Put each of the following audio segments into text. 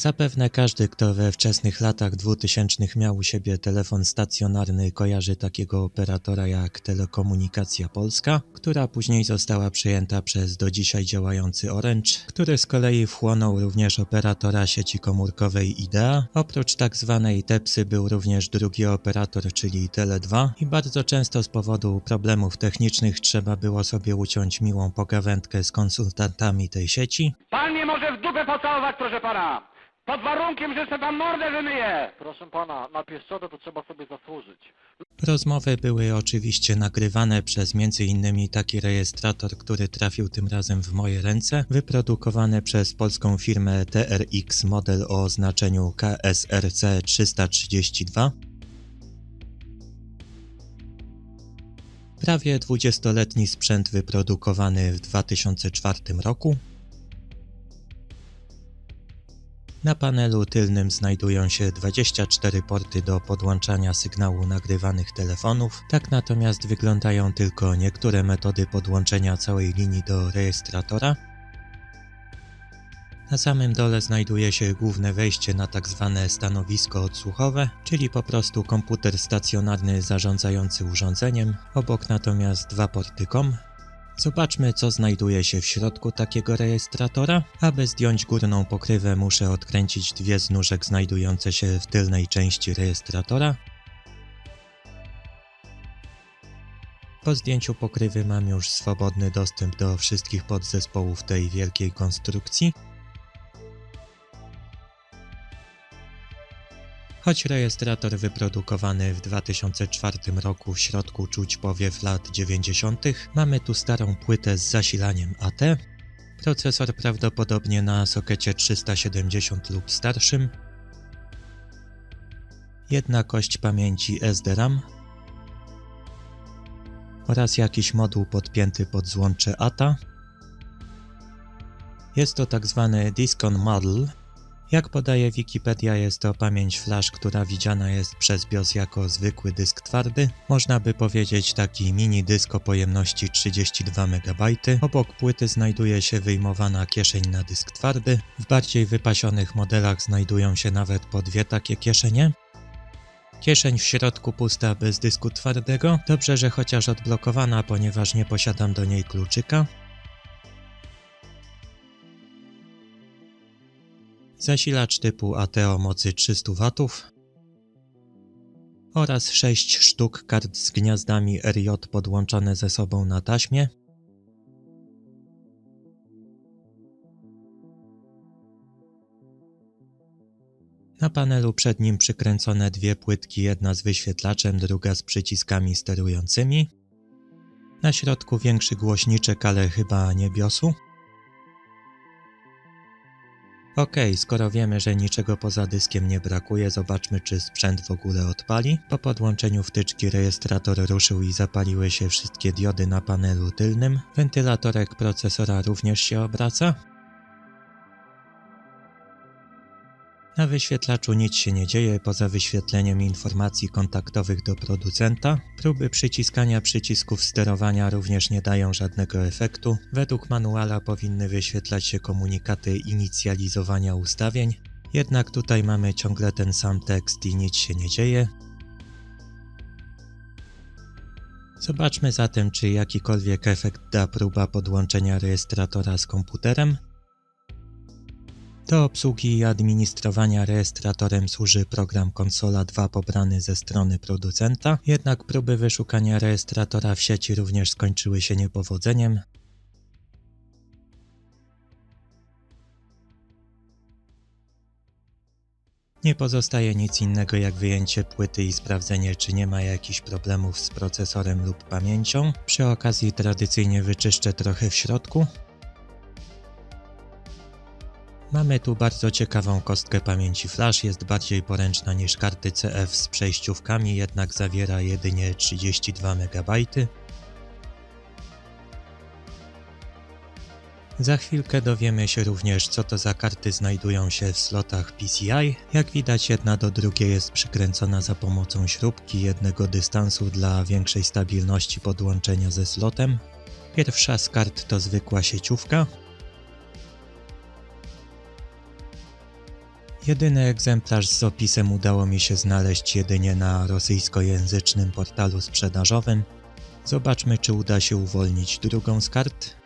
Zapewne każdy, kto we wczesnych latach 2000 miał u siebie telefon stacjonarny, kojarzy takiego operatora jak Telekomunikacja Polska, która później została przejęta przez do dzisiaj działający Orange, który z kolei wchłonął również operatora sieci komórkowej IDEA. Oprócz tak zwanej Tepsy był również drugi operator, czyli Tele2 i bardzo często z powodu problemów technicznych trzeba było sobie uciąć miłą pogawędkę z konsultantami tej sieci, Pan mnie może w dupę pocałować, proszę pana. Pod warunkiem, że se pan mordę wymyje. Proszę pana, na pieszczotę to trzeba sobie zasłużyć. Rozmowy były oczywiście nagrywane przez m.in. taki rejestrator, który trafił tym razem w moje ręce, wyprodukowany przez polską firmę TRX model o oznaczeniu KSRC 332. Prawie 20-letni sprzęt wyprodukowany w 2004 roku. Na panelu tylnym znajdują się 24 porty do podłączania sygnału nagrywanych telefonów, tak natomiast wyglądają tylko niektóre metody podłączenia całej linii do rejestratora. Na samym dole znajduje się główne wejście na tak zwane stanowisko odsłuchowe, czyli po prostu komputer stacjonarny zarządzający urządzeniem, obok natomiast dwa porty COM, Zobaczmy, co znajduje się w środku takiego rejestratora. Aby zdjąć górną pokrywę, muszę odkręcić dwie z nóżek znajdujące się w tylnej części rejestratora. Po zdjęciu pokrywy mam już swobodny dostęp do wszystkich podzespołów tej wielkiej konstrukcji. Choć rejestrator wyprodukowany w 2004 roku w środku czuć powiew lat 90., mamy tu starą płytę z zasilaniem AT, procesor prawdopodobnie na sokecie 370 lub starszym, jedna kość pamięci SDRAM oraz jakiś moduł podpięty pod złącze ATA. Jest to tak zwany Disk on Model, jak podaje Wikipedia, jest to pamięć flash, która widziana jest przez BIOS jako zwykły dysk twardy. Można by powiedzieć taki mini dysk o pojemności 32 MB. Obok płyty znajduje się wyjmowana kieszeń na dysk twardy. W bardziej wypasionych modelach znajdują się nawet po dwie takie kieszenie. Kieszeń w środku pusta bez dysku twardego. Dobrze, że chociaż odblokowana, ponieważ nie posiadam do niej kluczyka. Zasilacz typu AT o mocy 300 W oraz 6 sztuk kart z gniazdami RJ podłączone ze sobą na taśmie. Na panelu przed nim przykręcone dwie płytki, jedna z wyświetlaczem, druga z przyciskami sterującymi. Na środku większy głośniczek, ale chyba niebiosu. Okej, skoro wiemy, że niczego poza dyskiem nie brakuje, zobaczmy czy sprzęt w ogóle odpali. Po podłączeniu wtyczki rejestrator ruszył i zapaliły się wszystkie diody na panelu tylnym. Wentylatorek procesora również się obraca. Na wyświetlaczu nic się nie dzieje poza wyświetleniem informacji kontaktowych do producenta. Próby przyciskania przycisków sterowania również nie dają żadnego efektu. Według manuala powinny wyświetlać się komunikaty inicjalizowania ustawień. Jednak tutaj mamy ciągle ten sam tekst i nic się nie dzieje. Zobaczmy zatem, czy jakikolwiek efekt da próba podłączenia rejestratora z komputerem. Do obsługi i administrowania rejestratorem służy program Konsola 2 pobrany ze strony producenta, jednak próby wyszukania rejestratora w sieci również skończyły się niepowodzeniem. Nie pozostaje nic innego jak wyjęcie płyty i sprawdzenie, czy nie ma jakichś problemów z procesorem lub pamięcią. Przy okazji tradycyjnie wyczyszczę trochę w środku. Mamy tu bardzo ciekawą kostkę pamięci flash, jest bardziej poręczna niż karty CF z przejściówkami, jednak zawiera jedynie 32 MB. Za chwilkę dowiemy się również co to za karty znajdują się w slotach PCI. Jak widać jedna do drugiej jest przykręcona za pomocą śrubki jednego dystansu dla większej stabilności podłączenia ze slotem. Pierwsza z kart to zwykła sieciówka, Jedyny egzemplarz z opisem udało mi się znaleźć jedynie na rosyjskojęzycznym portalu sprzedażowym. Zobaczmy, czy uda się uwolnić drugą z kart.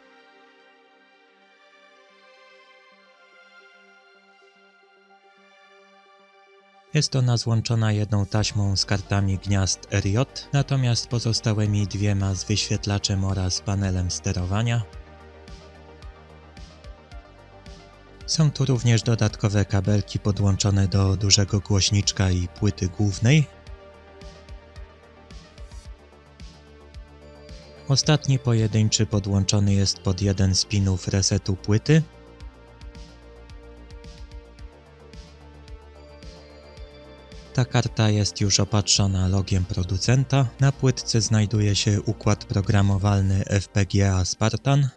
Jest ona złączona jedną taśmą z kartami gniazd RJ, natomiast pozostałymi dwiema z wyświetlaczem oraz panelem sterowania. Są tu również dodatkowe kabelki podłączone do dużego głośniczka i płyty głównej. Ostatni pojedynczy podłączony jest pod jeden z pinów resetu płyty. Ta karta jest już opatrzona logiem producenta. Na płytce znajduje się układ programowalny FPGA Spartan.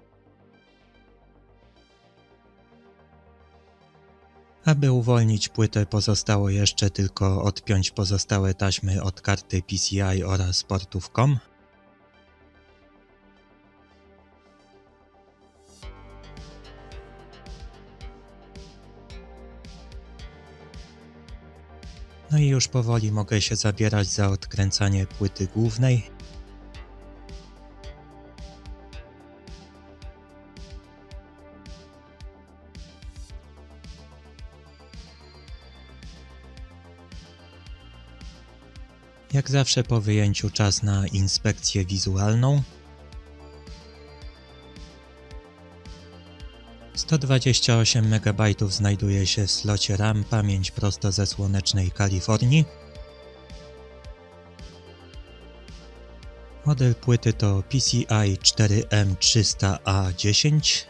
Aby uwolnić płytę pozostało jeszcze tylko odpiąć pozostałe taśmy od karty PCI oraz portów COM. No i już powoli mogę się zabierać za odkręcanie płyty głównej. Jak zawsze po wyjęciu czas na inspekcję wizualną. 128 MB znajduje się w slocie RAM pamięć prosto ze słonecznej Kalifornii. Model płyty to PCI 4M300A10.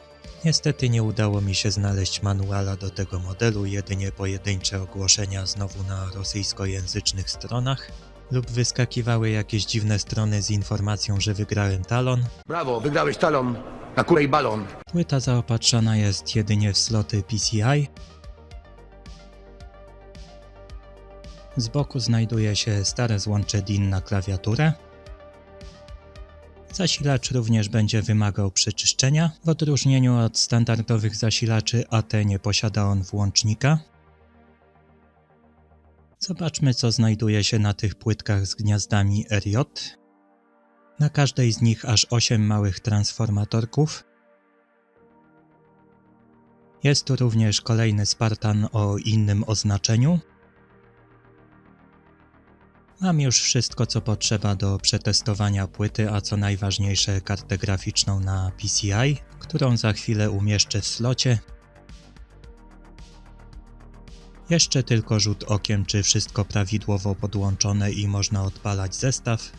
Niestety nie udało mi się znaleźć manuala do tego modelu, jedynie pojedyncze ogłoszenia znowu na rosyjskojęzycznych stronach lub wyskakiwały jakieś dziwne strony z informacją, że wygrałem talon. Brawo, wygrałeś talon na i balon. Płyta zaopatrzona jest jedynie w sloty PCI. Z boku znajduje się stare złącze DIN na klawiaturę. Zasilacz również będzie wymagał przeczyszczenia. W odróżnieniu od standardowych zasilaczy AT nie posiada on włącznika. Zobaczmy, co znajduje się na tych płytkach z gniazdami RJ. Na każdej z nich aż 8 małych transformatorków. Jest tu również kolejny Spartan o innym oznaczeniu. Mam już wszystko, co potrzeba do przetestowania płyty, a co najważniejsze kartę graficzną na PCI, którą za chwilę umieszczę w slocie jeszcze tylko rzut okiem, czy wszystko prawidłowo podłączone i można odpalać zestaw.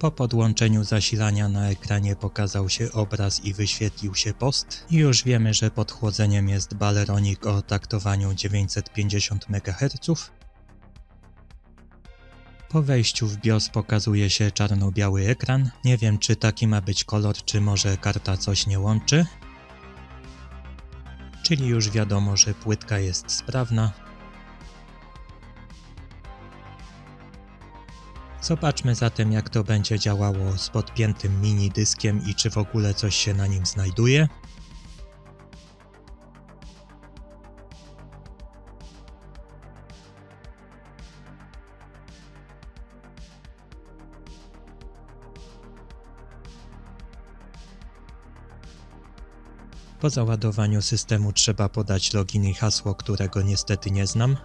Po podłączeniu zasilania na ekranie pokazał się obraz i wyświetlił się post. I już wiemy, że pod chłodzeniem jest baleronik o taktowaniu 950 MHz. Po wejściu w BIOS pokazuje się czarno-biały ekran. Nie wiem czy taki ma być kolor, czy może karta coś nie łączy. Czyli już wiadomo, że płytka jest sprawna. Zobaczmy zatem jak to będzie działało z podpiętym mini dyskiem i czy w ogóle coś się na nim znajduje. Po załadowaniu systemu trzeba podać login i hasło, którego niestety nie znam.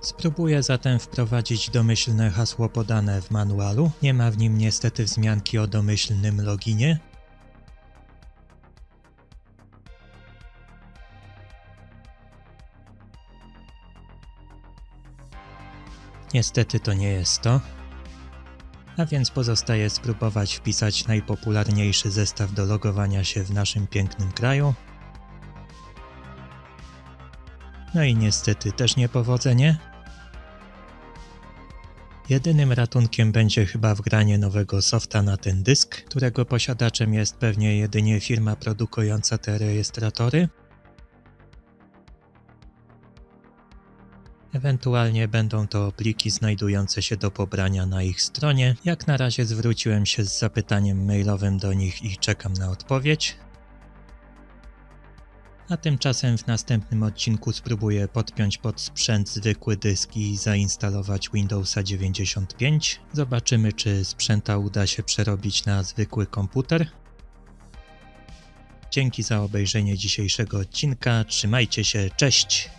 Spróbuję zatem wprowadzić domyślne hasło podane w manualu. Nie ma w nim niestety wzmianki o domyślnym loginie. Niestety to nie jest to. A więc pozostaje spróbować wpisać najpopularniejszy zestaw do logowania się w naszym pięknym kraju. No i niestety też niepowodzenie. Jedynym ratunkiem będzie chyba wgranie nowego softa na ten dysk, którego posiadaczem jest pewnie jedynie firma produkująca te rejestratory. Ewentualnie będą to pliki znajdujące się do pobrania na ich stronie. Jak na razie zwróciłem się z zapytaniem mailowym do nich i czekam na odpowiedź. A tymczasem w następnym odcinku spróbuję podpiąć pod sprzęt zwykły dysk i zainstalować Windowsa 95. Zobaczymy, czy sprzęta uda się przerobić na zwykły komputer. Dzięki za obejrzenie dzisiejszego odcinka. Trzymajcie się, cześć!